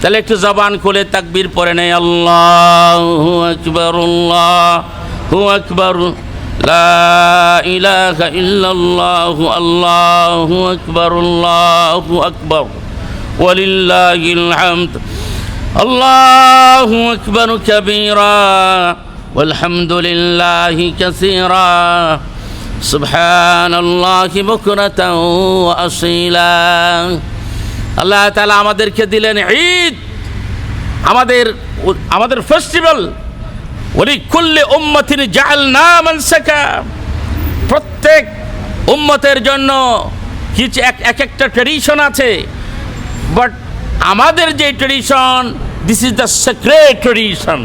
তাহলে একটু জবান খুলে তাকবীর পরে নেই আল্লাহ আকবর আল্লাহ আকবর লা ইলাহা ইল্লাল্লাহু আল্লাহু আকবার আল্লাহু আকবার ওয়ালিল্লাহিল হামদ আল্লাহু আকবার কাবীরা والحمد لله كثيرا سبحان الله بكرة وأصيلا আল্লাহ তালা আমাদেরকে দিলেন ঈদ। আমাদের আমাদের ফেস্টিভ্যাল ওলি কুল্লে উম্মতিন জাল না মানসাকা। প্রত্যেক উম্মতের জন্য কিছু এক এক একটা ট্রেডিশন আছে। বাট আমাদের যে tradition this is the secret tradition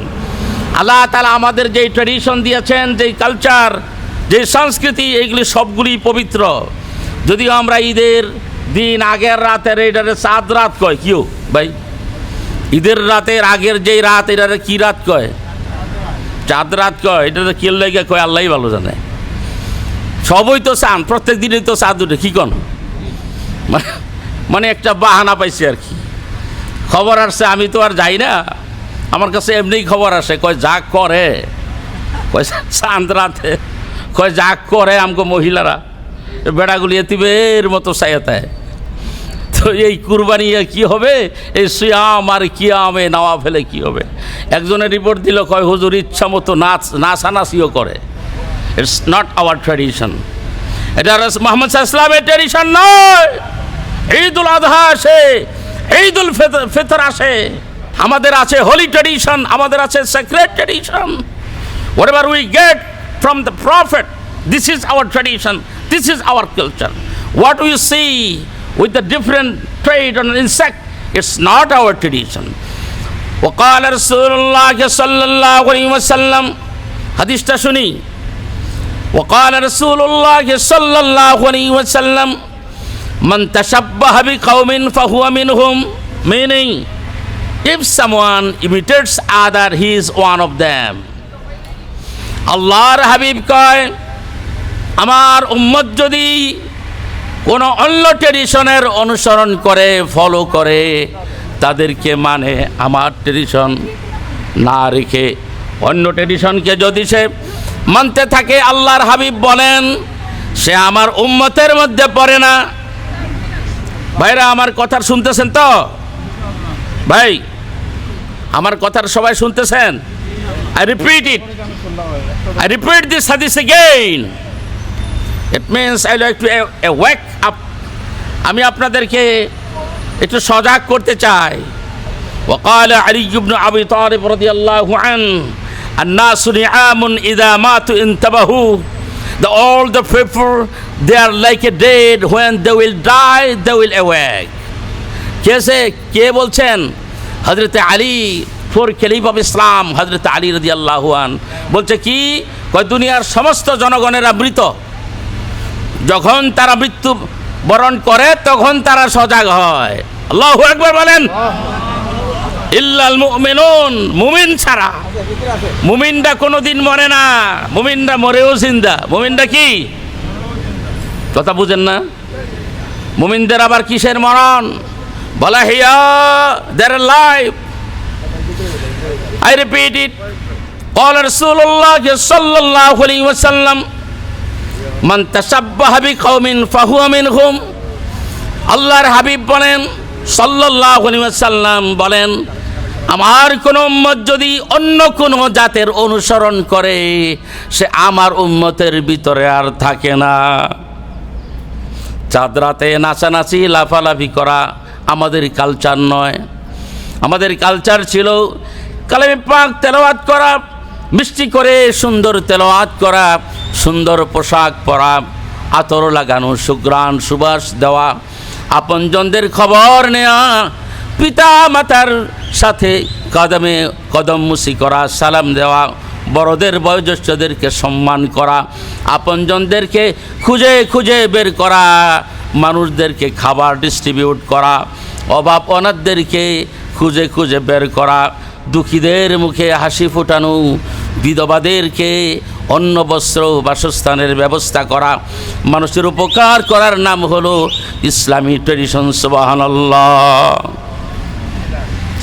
Allah তালা আমাদের যে ট্রেডিশন দিয়েছেন, যে কালচার যে সংস্কৃতি এইগুলি সবগুলি পবিত্র। যদিও আমরা ঈদের দিন আগের রাতের এটারে সাত রাত কয়? কিও? ভাই, ঈদের রাতের আগের যেই রাত এটারে কি রাত কয়? চাঁদ রাত কয়? এটা তো কিল লেগে কয়? আল্লাহ ভালো জানে। সবই তো চান প্রত্যেক দিনই তো চাঁদ উঠে, কী কন? মানে- মানে একটা বাহানা পাইছে আর কি। খবর আসছে, আমি তো আর যাই না। আমার কাছে এমনিই খবর আসে, কয়, যা করে। কয়, চাঁদ রাতে, কয়, যা করে আমগো মহিলারা। বেড়াগুলি এতিবের মতো সায়াতায় তো এই কুরবানি কি হবে? এই সিয়াম আর কিয়ামে নাওয়া ফেলে কি হবে? একজনের রিপোর্ট দিল, কয়, হুজুর, ইচ্ছা মতো নাচ, নাচানাচিও করে। ইটস নট আওয়ার ট্র্যাডিশন এটা মোহাম্মদ ইসলামের ট্র্যাডিশন নয়। ঈদুল আজহা আসে, ঈদুল ফিতর- ফিতর আসে। আমাদের আছে হোলি ট্র্যাডিশন আমাদের আছে secret tradition whatever we get from the prophet this is our tradition this is our culture what we see with the different trade on insect it's not our tradition وقال رسول الله صلى الله عليه وسلم হাদিসটা শুনি وقال رسول الله صلى الله عليه وسلم من تشبه بقوم فهو منهم meaning if someone imitates other he is one of them আল্লাহর হাবিব কয় আমার উম্মত যদি কোনো অন্য ট্রেডিশনের অনুসরণ করে ফলো করে, তাদেরকে মানে আমার ট্রেডিশন না রেখে অন্য ট্রেডিশনকে যদি সে মানতে থাকে, আল্লাহর হাবিব বলেন, সে আমার উম্মতের মধ্যে পড়ে না। ভাইরা, আমার কথা শুনতেছেন তো? ভাই, আমার কথার সবাই শুনতেছেন? I repeat it I repeat this হাদিস again. it means I like to wake up আমি আপনাদেরকে একটু সজাগ করতে চাই وقال علي بن ابي طالب رضي الله عنه الناس نعام اذا ماتوا انتبهوا the all the people they are like a dead when they will die they will awake কেসে কে বলছেন Hazrat Ali four caliph of Islam Hazrat Ali রদি আল্লাহান বলছে কি কয় দুনিয়ার সমস্ত জনগণেরা মৃত যখন তারা মৃত্যু বরণ করে, তখন তারা সজাগ হয়। আল্লাহ একবার বলেন, ইল্লাল মুমিনুন, মুমিন ছাড়া। মুমিনটা কোনো দিন মরে না। মুমিনটা মরেও জিন্দা। মুমিনটা কি? কথা বুঝেন না। মুমিনদের আবার কিসের মরণ? বলা, হিয়া দের লাইফ আই রিপিট ইট কল রসুল্লাহ সাল্লাল্লাহু আলাইহি ওয়াসাল্লাম মান হুম আল্লাহর হাবিব বলেন সাল্লাম বলেন, আমার কোন উম্মত যদি অন্য কোন জাতের অনুসরণ করে, সে আমার উম্মতের ভিতরে আর থাকে না। চাঁদ রাতে নাচানাচি, লাফালাফি করা আমাদের কালচার নয়। আমাদের কালচার ছিল কালেমি পাক তেলাওয়াত করা মিষ্টি করে সুন্দর তেলাওয়াত করা, সুন্দর পোশাক পরা, আতর লাগানো, সুগ্রাণ সুবাস দেওয়া। আপনজনদের খবর নেওয়া পিতা মাতার সাথে কদমে কদম মুসি করা, সালাম দেওয়া, বড়দের বয়োজ্যেষ্ঠদেরকে সম্মান করা, আপনজনদেরকে খুঁজে খুঁজে বের করা, মানুষদেরকে খাবার ডিস্ট্রিবিউট করা, অভাব অনাথদেরকে খুঁজে খুঁজে বের করা, দুঃখীদের মুখে হাসি ফোটানো বিধবাদেরকে অন্ন, বস্ত্র বাসস্থানের ব্যবস্থা করা। মানুষের উপকার করার নাম হলো ইসলামী ট্রেডিশন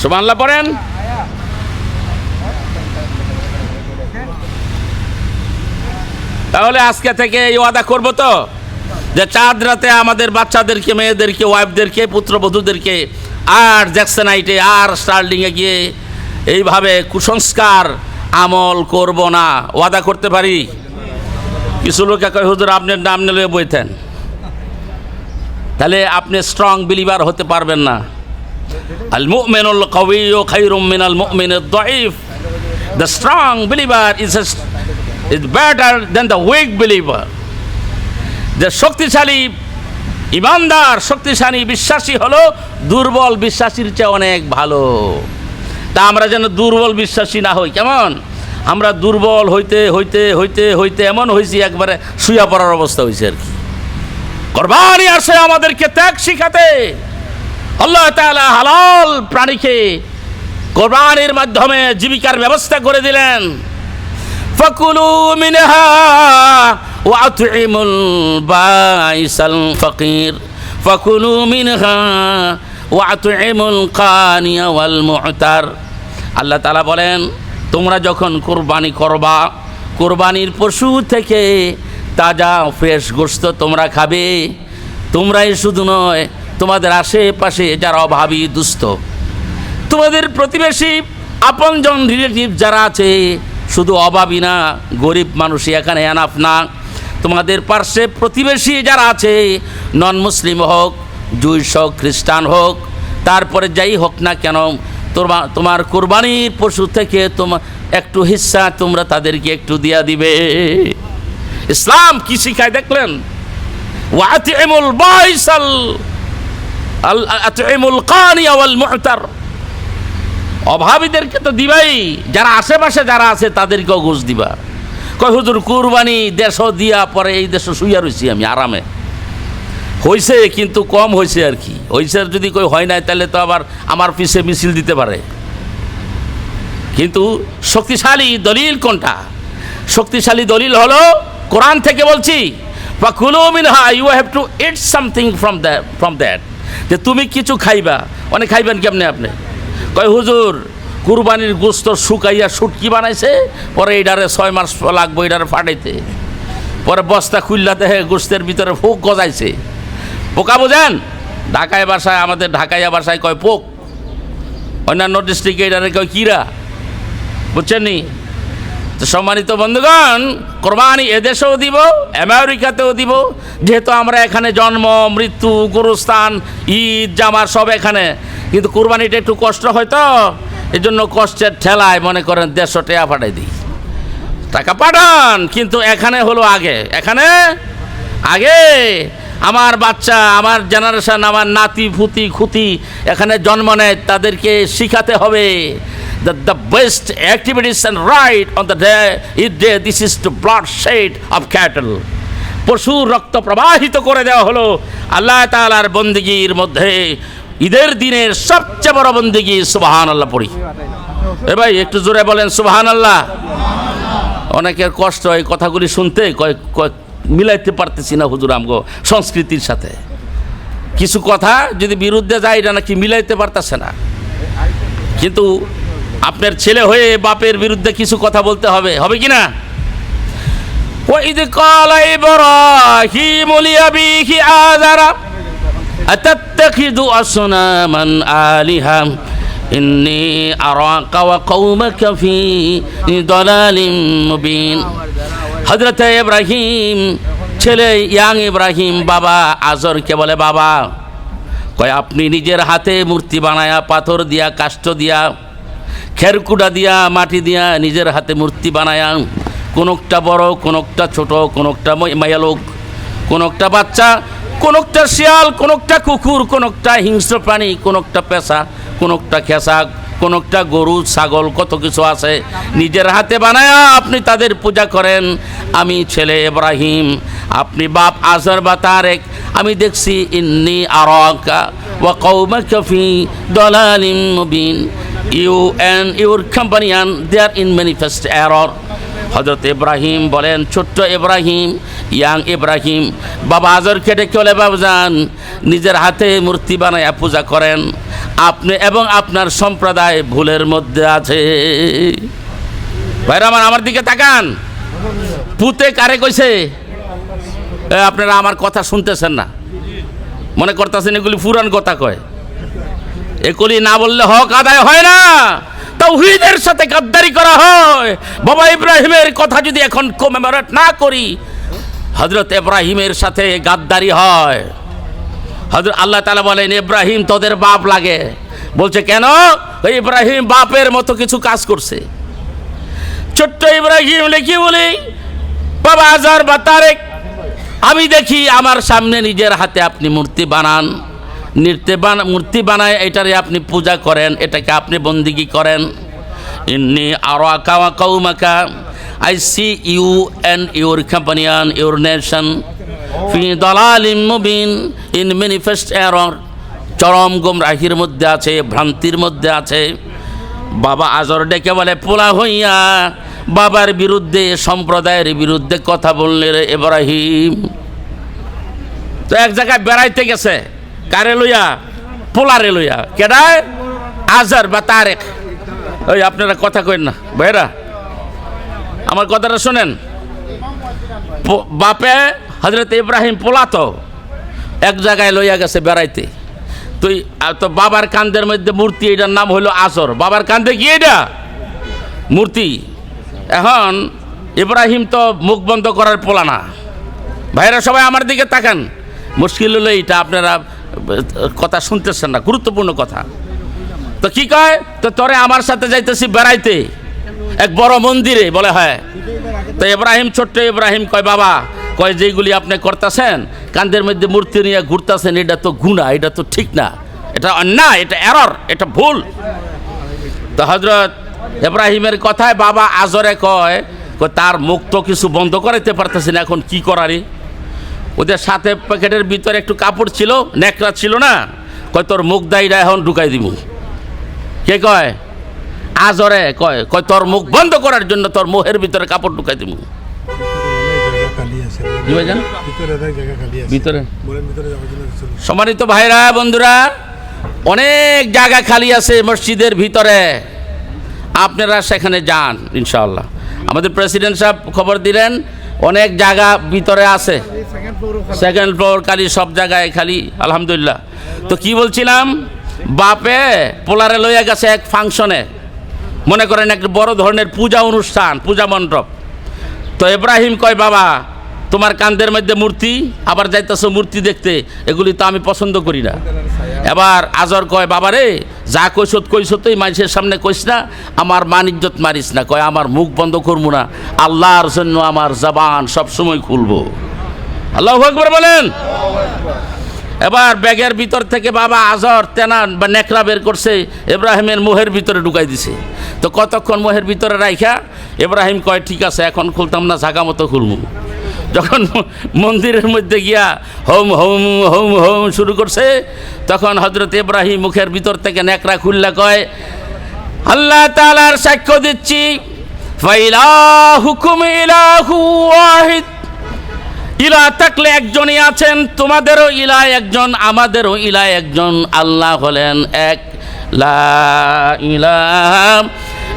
সুবাহান্লাহ পড়েন। তাহলে আজকে থেকে এই ওয়াদা করব তো, যে চাঁদ রাতে আমাদের বাচ্চাদেরকে, মেয়েদেরকে, ওয়াইফদেরকে, পুত্রবধূদেরকে আর জ্যাকসনাইটে আর স্টার্লিংয়ে গিয়ে এইভাবে কুসংস্কার আমল করব না। ওয়াদা করতে পারি? কিছু লোকে কয়, হুজুর আপনার নাম নিলে বইতেন। তাহলে আপনি স্ট্রং বিলিভার হতে পারবেন না। আল মুমিনুল কাউয়্যু খায়রুম মিনাল মুমিনিদ দাঈফ। The strong believer is is better than the weak believer যে শক্তিশালী ইমানদার, শক্তিশালী বিশ্বাসী হলো দুর্বল বিশ্বাসীর চেয়ে অনেক ভালো। তা আমরা যেন দুর্বল বিশ্বাসী না হই, কেমন? আমরা দুর্বল হইতে হইতে হইতে হইতে এমন হয়েছি একবারে শুয়া পড়ার অবস্থা হয়েছে আর কি। কোরবানি আসে আমাদেরকে ত্যাগ শিখাতে আল্লাহ তাআলা হালাল প্রাণীকে কোরবানির মাধ্যমে জীবিকার ব্যবস্থা করে দিলেন। ফকুলু মিনহা ওয়াতুইমুল বাইসাল ফকির। ফাকুলু মিনহা ওয়াতুইমুল কানিয়া ওয়াল মুতার। আল্লাহ তালা বলেন, তোমরা যখন কোরবানি করবা, কোরবানির পশু থেকে তাজা ফ্রেশ গোস্ত তোমরা খাবে। তোমরাই শুধু নয়, তোমাদের আশেপাশে যারা অভাবী দুস্থ, তোমাদের প্রতিবেশী, আপনজন রিলেটিভ যারা আছে, শুধু অভাবী না, গরিব মানুষই এখানে এনাফ না। তোমাদের পার্শ্বে প্রতিবেশী যারা আছে নন মুসলিম হোক জুইস হোক খ্রিস্টান হোক, তারপরে যাই হোক না কেন তোমার কোরবানির পশু থেকে তোমার একটু হিস্সা তোমরা তাদেরকে একটু দিয়া দিবে। ইসলাম কি শিখায় দেখলেন? অভাবীদেরকে তো দিবাই, যারা আশেপাশে যারা আছে তাদেরকেও ঘুষ দিবা। কয়, হুজুর, কুরবানি দেশ দিয়া পরে এই দেশে শুইয়া রয়েছি আমি, আরামে। হয়েছে কিন্তু কম হয়েছে আর কি। হয়েছে যদি কই হয় নাই, তাহলে তো আবার আমার পিছে মিছিল দিতে পারে। কিন্তু শক্তিশালী দলিল কোনটা? শক্তিশালী দলিল হলো, কোরআন থেকে বলছি বা কুলু মিনহা, you have to eat something from that from that. যে তুমি কিছু খাইবা, অনেক খাইবেন কেমনে আপনি? কয়, হুজুর, কুরবানির গোস্ত শুকাইয়া শুটকি বানাইছে, পরে এইডারে ছয় মাস লাগবো এইডারে ফাটাইতে। পরে বস্তা খুললাতে গোস্তের ভিতরে ফোক গজাইছে। পোকা বোঝেন? ঢাকায় বাসায়, আমাদের ঢাকাইয়া বাসায় কয় পোক? অন্যান্য ডিস্ট্রিক্টে এটারে কয় কিরা? বুঝছেন নি? সম্মানিত বন্ধুগণ, কোরবানি এদেশেও দিব, আমেরিকাতেও দিব, যেহেতু আমরা এখানে জন্ম, মৃত্যু, গুরুস্থান, ঈদ জামার সব এখানে। কিন্তু কোরবানিটা একটু কষ্ট হয় তো এই জন্য কষ্টের ঠেলায় মনে করেন দেড়শো টাকা পাঠাই দিই। টাকা পাঠান, কিন্তু এখানে হলো আগে। এখানে? আগে? আমার বাচ্চা, আমার জেনারেশন আমার নাতি, ফুতি, খুতি এখানে জন্ম নেয়, তাদেরকে শিখাতে হবে the the best activities and right on the day Eid day this is to blood shed of cattle পশুর রক্ত প্রবাহিত করে দেওয়া হলো আল্লাহ তালার বন্দিগির মধ্যে। ঈদের দিনের সবচেয়ে বড় বন্দিগি সুবাহান আল্লাহ পড়ি। এ ভাই, একটু জোরে বলেন সুবাহান আল্লাহ অনেকের কষ্ট হয় কথাগুলি শুনতে মিলাইতে পারতেছি না হুজুর আমগো সংস্কৃতির সাথে কিছু কথা যদি বিরুদ্ধে যায় এটা নাকি মিলাইতে পারতেছে না কিন্তু আপনার ছেলে হয়ে বাপের বিরুদ্ধে কিছু কথা বলতে হবে হবে কি না وإذ قال إبراهيم لأبيه آذر أتتخذ أصناما آلهة إني أراك وقومك في ضلال مبين হজরত ইব্রাহিম, ছেলে ইয়াং ইব্রাহিম, বাবা আজরকে বলে, বাবা, কয়, আপনি নিজের হাতে মূর্তি বানায়া, পাথর দিয়া, কাষ্ঠ দিয়া, খেরকুটা দিয়া, মাটি দিয়া নিজের হাতে মূর্তি বানায়া কোনটা বড় কোনটা ছোট কোনটা মায়ালোক কোনটা বাচ্চা কোনটা শিয়াল কোনটা কুকুর কোনটা হিংস্র প্রাণী কোনটা পেশা কোনটা খেসা কোনটা গরু, ছাগল, কত কিছু আছে, নিজের হাতে বানায়া আপনি তাদের পূজা করেন। আমি ছেলে এব্রাহিম আপনি বাপ আজর বা তারেক, আমি দেখছি ইন্নি আরাকা ওয়া কৌমাকা ফি দালালিম Mubin. You and your companion, they are in manifest error. হজরত ইব্রাহিম বলেন, ছোট্ট ইব্রাহিম, ইয়াং ইব্রাহিম, বাবা আজর কেটে চলে বাবজান, নিজের হাতে মূর্তি বানায়া পূজা করেন। আপনি এবং আপনার সম্প্রদায় ভুলের মধ্যে আছে। ভাইরা আমার আমার দিকে তাকান। পুতে কারে কইছে? আপনারা আমার কথা শুনতেছেন না। মনে করতেছেন এগুলি পুরান কথা কয়। এগুলি না বললে হক আদায় হয় না। তৌহিদের সাথে গাদ্দারি করা হয়। বাবা ইব্রাহিমের কথা যদি এখন কমেমোরেট না করি হজরত ইব্রাহিমের সাথে গাদ্দারি হয়। হজরত আল্লাহ তালা বলেন, ইব্রাহিম, তোদের বাপ লাগে। বলছে, কেন? ওই ইব্রাহিম বাপের মতো কিছু কাজ করছে। ছোট্ট ইব্রাহিম লিখি বলি, বাবা আজার বা তারেক, আমি দেখি আমার সামনে নিজের হাতে আপনি মূর্তি বানান। নৃত্যে মূর্তি বানায় এটারে আপনি পূজা করেন, এটাকে আপনি বন্দিগি করেন। ইন্নি আরও আকাওয়া কৌমাকা I see you and your companion your nation. In manifest error চরম গুমরাহির মধ্যে আছে, ভ্রান্তির মধ্যে আছে। বাবা আজর ডেকে বলে, পোলা হইয়া, বাবার বিরুদ্ধে, সম্প্রদায়ের বিরুদ্ধে কথা বললে রে এব্রাহিম তো এক জায়গায় বেড়াইতে গেছে, কারে লইয়া? পোলারে লইয়া। কেডায় আজর বা তারেক। ওই আপনারা কথা কইন না ভাইরা আমার কথাটা শোনেন। বাপে হজরত ইব্রাহিম পোলা তো এক জায়গায় লইয়া গেছে বেড়াইতে। তুই তো বাবার কান্দের মধ্যে মূর্তি, এটার নাম হলো আসর। বাবার কান্দে কি এটা? মূর্তি। এখন ইব্রাহিম তো মুখ বন্ধ করার পোলা না। ভাইরা সবাই আমার দিকে তাকান। মুশকিল হলো এইটা, আপনারা কথা শুনতেছেন না, গুরুত্বপূর্ণ কথা। তো কি কয়? তো তোরে আমার সাথে যাইতেছি বেড়াইতে। এক বড় মন্দিরে বলে হয়। তো ইব্রাহিম, ছোট্ট ইব্রাহিম কয়, বাবা কয় যেইগুলি আপনি করতেছেন, কান্দের মধ্যে মূর্তি নিয়ে ঘুরতেছেন, এটা তো গুণা এটা তো ঠিক না। এটা অন্যায়, এটা এরর এটা ভুল। তো হজরত ইব্রাহিমের কথায় বাবা আজরে কয় তার মুখ তো কিছু বন্ধ করাইতে পারতেছে না, এখন কি করারি? ওদের সাথে প্যাকেটের ভিতরে একটু কাপড় ছিল নেকড়া ছিল না। কয়, তোর মুখ দাইরা এখন ঢুকাই দিব কে কয়? আজরে কয় কয়, তোর মুখ বন্ধ করার জন্য তোর মুখের ভিতরে কাপড় ঢুকাই দিব খালি আছে। কি ভাইজান ভিতরে জায়গা খালি আছে। ভিতরে? বলেন ভিতরে যাওয়ার জন্য সম্মানিত ভাইরা বন্ধুরা অনেক জায়গা খালি আছে মসজিদের ভিতরে। আপনারা সেখানে যান ইনশাআল্লাহ। আমাদের প্রেসিডেন্ট সাহেব খবর দিলেন অনেক জায়গা ভিতরে আছে। সেকেন্ড ফ্লোর খালি সব জায়গায় খালি আলহামদুলিল্লাহ। তো কি বলছিলাম? বাপে পোলারে লইয়া গেছে এক ফাংশনে। মনে করেন একটা বড় ধরনের পূজা অনুষ্ঠান পূজা মণ্ডপ। তো ইব্রাহিম কয়, বাবা, তোমার কান্দের মধ্যে মূর্তি, আবার যাইতেছো মূর্তি দেখতে, এগুলি তো আমি পছন্দ করি না। এবার আজর কয়, বাবা রে, যা কইসত কইসত তুই মানুষের সামনে কইস না, আমার মান ইজ্জত মারিস না। কয়, আমার মুখ বন্ধ করব না, আল্লাহর জন্য আমার জবান সব সময় খুলবো। আল্লাহ বলেন। এবার ব্যাগের ভিতর থেকে বাবা আজর তেনান বা নেকড়া বের করছে, ইব্রাহিমের মোহের ভিতরে ঢুকাই দিছে। তো কতক্ষণ মোহের ভিতরে রাইখা? এব্রাহিম কয়, ঠিক আছে, এখন খুলতাম না জাগা মতো খুলবো। যখন মন্দিরের মধ্যে গিয়া হোম হোম হোম হোম শুরু করছে, তখন হজরত ইব্রাহিম মুখের ভিতর থেকে নেকড়া খুললা কয়, আল্লাহ তালার সাক্ষ্য দিচ্ছি। ইলা থাকলে একজনই আছেন, তোমাদেরও ইলা একজন, আমাদেরও ইলা একজন। আল্লাহ হলেন এক। লা ইলাহা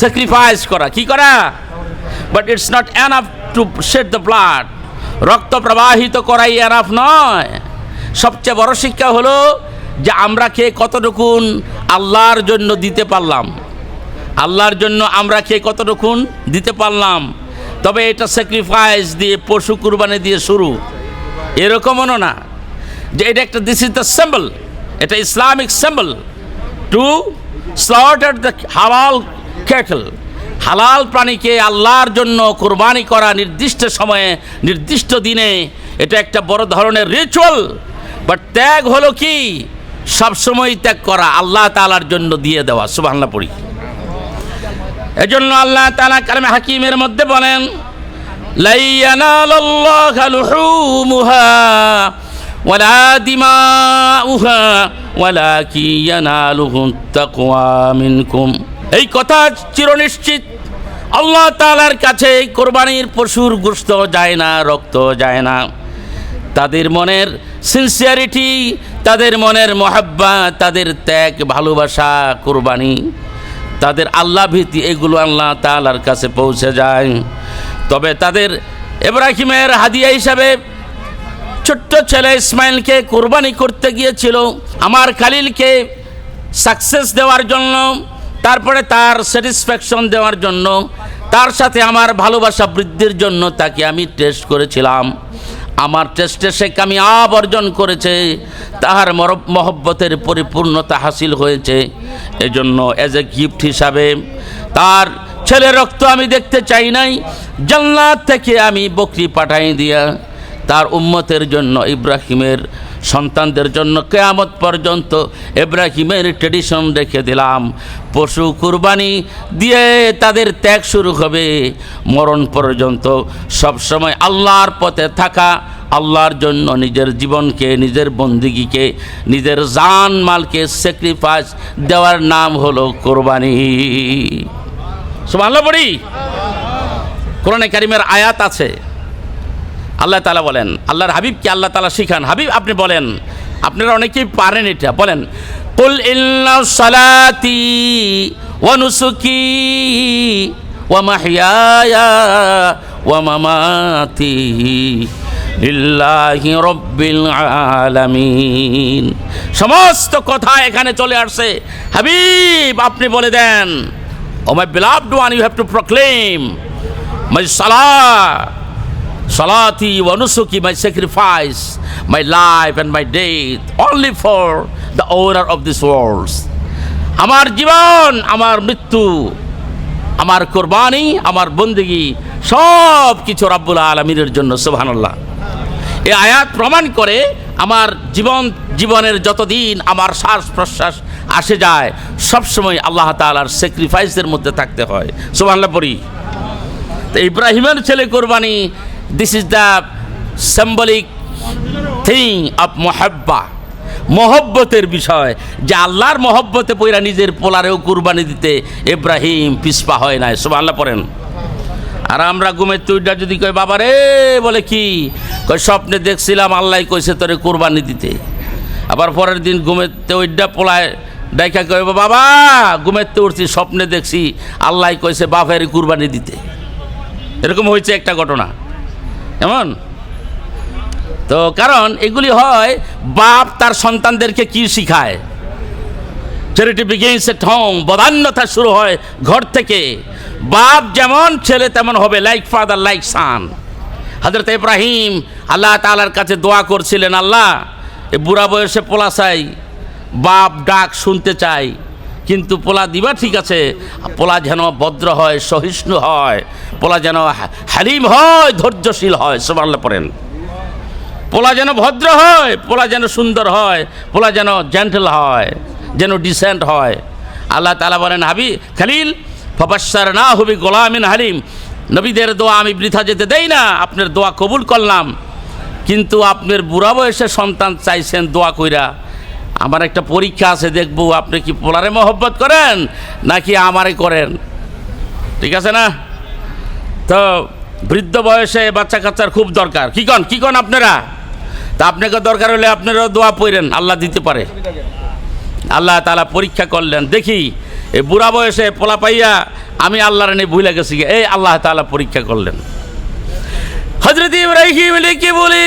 স্যাক্রিফাইস করা। কি করা? But it's not enough to shed the blood রক্ত প্রবাহিত করাই এনাফ নয়। সবচেয়ে বড় শিক্ষা হলো যে আমরা কে কতটুকুন আল্লাহর জন্য দিতে পারলাম। আল্লাহর জন্য আমরা খেয়ে কতটুকুন দিতে পারলাম। তবে এটা স্যাক্রিফাইস দিয়ে, পশু কুরবানি দিয়ে শুরু। এরকমও না যে এটা একটা দিস ইজ দ্য সিম্বল এটা Islamic symbol to slaughter the হালাল ক্যাটল। হালাল প্রাণীকে আল্লাহর জন্য কোরবানি করা নির্দিষ্ট সময়ে, নির্দিষ্ট দিনে, এটা একটা বড় ধরনের রিচুয়াল বাট ত্যাগ হলো কি? সবসময় ত্যাগ করা, আল্লাহ তালার জন্য দিয়ে দেওয়া সুবাংলা পড়ি। এজন্য আল্লাহ তালা কালামে হাকিমের মধ্যে বলেন ওয়ালা দিমাউহা ওয়ালাকি ইয়ানালুহু তাকওয়া মিনকুম। এই কথা চিরনিশ্চিত। আল্লাহ তালার কাছে কোরবানির পশুর গোশত যায় না, রক্ত যায় না। তাদের মনের সিনসিয়ারিটি তাদের মনের মহাব্বা, তাদের ত্যাগ, ভালোবাসা, কোরবানি, তাদের আল্লাহ ভীতি, এগুলো আল্লাহ তালার কাছে পৌঁছে যায়। তবে তাদের এব্রাহিমের হাদিয়া হিসাবে ছোট্ট ছেলে ইসমাইলকে কোরবানি করতে গিয়েছিল। আমার খালিলকে সাকসেস দেওয়ার জন্য তারপরে তার স্যাটিসফ্যাকশন দেওয়ার জন্য, তার সাথে আমার ভালোবাসা বৃদ্ধির জন্য তাকে আমি টেস্ট করেছিলাম। আমার টেস্টে সে কামিয়াব অর্জন করেছে, তাহার মর- মহব্বতের পরিপূর্ণতা হাসিল হয়েছে। এজন্য অ্যাজ এ গিফট হিসাবে তার ছেলে রক্ত আমি দেখতে চাই নাই, জান্নাত থেকে আমি বকরি পাঠাই দিয়া তার উম্মতের জন্য ইব্রাহিমের সন্তানদের জন্য কেয়ামত পর্যন্ত ইব্রাহিমের ট্রেডিশন রেখে দিলাম। পশু, কুরবানি দিয়ে তাদের ত্যাগ শুরু হবে। মরণ পর্যন্ত সবসময় আল্লাহর পথে থাকা, আল্লাহর জন্য নিজের জীবনকে, নিজের বন্দিগিকে, নিজের জান মালকে স্যাক্রিফাইস দেওয়ার নাম হলো কোরবানি। সুবহানাল্লাহ, পড়ি? কোরআনে কারিমের আয়াত আছে। আল্লাহ তালা বলেন, আল্লাহর হাবিবকে আল্লাহ তালা শিখান। হাবিব, আপনি বলেন। আপনারা অনেকেই পারেন এটা। বলেন, কুল ইন্না সালাতি ওয়া নুসুকি ওয়া মাহইয়ায়া ওয়া মামাতি লিল্লাহি রব্বিল আলামিন। সমস্ত কথা এখানে চলে আসছে। হাবিব, আপনি বলে দেন, O my beloved one, you have to proclaim my salah Salati wa nusuki, my sacrifice, my life and my death, only for the of this world. আমার জীবন আমার মৃত্যু আমার কোরবানি আমার বন্দিগি সব কিছু রাব্বুল আলমীর জন্য সুবহানাল্লাহ। এই আয়াত প্রমাণ করে আমার জীবন জীবনের যতদিন আমার শ্বাস প্রশ্বাস আসে যায় সবসময় আল্লাহ তালার স্যাক্রিফাইসের মধ্যে থাকতে হয়। সুবহানাল্লাহ পড়ি। তো ইব্রাহিমের ছেলে কোরবানি this is the symbolic thing of মহাব্বা মহব্বতের বিষয়, যে আল্লাহর মহব্বতে পইরা নিজের পোলারেও কুরবানি দিতে ইব্রাহিম পিসপা হয় নাই। সব আল্লাহ পড়েন। আর আমরা ঘুমের তুইটা যদি কয়, বাবা রে, বলে কি? কয়, স্বপ্নে দেখছিলাম আল্লাহ কইছে তোরে কোরবানি দিতে। আবার পরের দিন ঘুমের ওইটা পোলায় দেখা কয়, বাবা ঘুমের তো উঠছি, স্বপ্নে দেখছি আল্লাহ কইছে বাপের কুরবানি দিতে। এরকম হয়েছে একটা ঘটনা। এমন তো কারণ এগুলি হয়, বাপ তার সন্তানদেরকে কি শিখায়? চ্যারিটি বিগিনস এট হোম বদান্যতা শুরু হয় ঘর থেকে। বাপ যেমন ছেলে, তেমন হবে লাইক ফাদার লাইক সান হজরত ইব্রাহিম আল্লাহ তালার কাছে দোয়া করছিলেন, আল্লাহ, এ বুড়া বয়সে পোলা চাই বাপ ডাক শুনতে চাই কিন্তু পোলা দিবা ঠিক আছে। পোলা যেন ভদ্র হয়, সহিষ্ণু হয়, পোলা যেন হারিম হয়, ধৈর্যশীল হয় সবাল্লা পড়েন। পোলা যেন ভদ্র হয়, পোলা যেন সুন্দর হয়, পোলা যেন জেন্টেল হয়, যেন ডিসেন্ট হয়। আল্লাহ তালা বলেন, হাবি, খালিল ফবাসার না হবি গোলামিন হালিম। নবীদের দোয়া আমি বৃথা যেতে দেই না, আপনার দোয়া কবুল করলাম। কিন্তু আপনার বুড়া বয়সে সন্তান চাইছেন দোয়া কইরা। আমার একটা পরীক্ষা আছে, দেখব আপনি কি পোলারে মহব্বত করেন নাকি আমারে করেন। ঠিক আছে না? তো বৃদ্ধ বয়সে বাচ্চা কাচ্চার খুব দরকার। কি কন কি কন আপনারা? তা আপনাকে দরকার হলে আপনারাও দোয়া পড়েন, আল্লাহ দিতে পারে। আল্লাহ তালা পরীক্ষা করলেন, দেখি, এই বুড়া বয়সে পোলা পাইয়া আমি আল্লাহর নিয়ে ভুলে গেছি। এই আল্লাহ তালা পরীক্ষা করলেন। হজরত ইব্রাহিম কি বলি,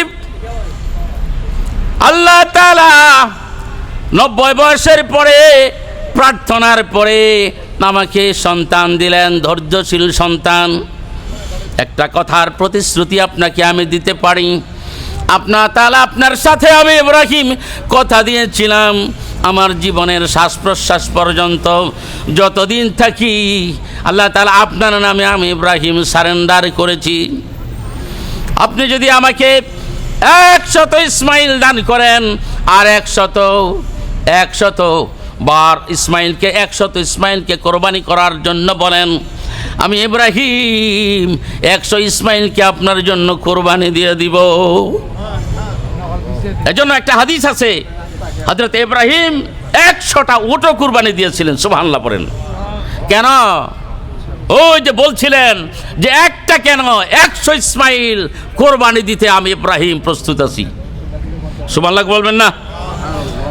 আল্লাহ তালা নব্বই বয়সের পরে প্রার্থনার পরে আমাকে সন্তান দিলেন, ধৈর্যশীল সন্তান। একটা কথার প্রতিশ্রুতি আপনাকে আমি দিতে পারি। আপনার তাহলে আপনার সাথে আমি ইব্রাহিম কথা দিয়েছিলাম। আমার জীবনের শ্বাস প্রশ্বাস পর্যন্ত যতদিন থাকি আল্লাহ তালা আপনার নামে আমি ইব্রাহিম সারেন্ডার করেছি। আপনি যদি আমাকে একশত ইসমাইল দান করেন, আর একশত একশত বার ইসমাইলকে, একশত ইসমাইলকে কোরবানি করার জন্য বলেন, আমি ইব্রাহিম, একশো ইসমাইলকে আপনার জন্য কোরবানি দিয়ে দিব। এজন্য একটা হাদিস আছে হজরত ইব্রাহিম একশোটা উটো কোরবানি দিয়েছিলেন, সুবহানাল্লাহ পড়েন। কেন? ওই যে বলছিলেন যে একটা কেন? একশো ইসমাইল কোরবানি দিতে আমি ইব্রাহিম প্রস্তুত আছি। সুবহানাল্লাহ বলবেন না?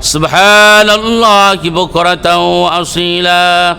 سبحان الله بكرة وأصيلا.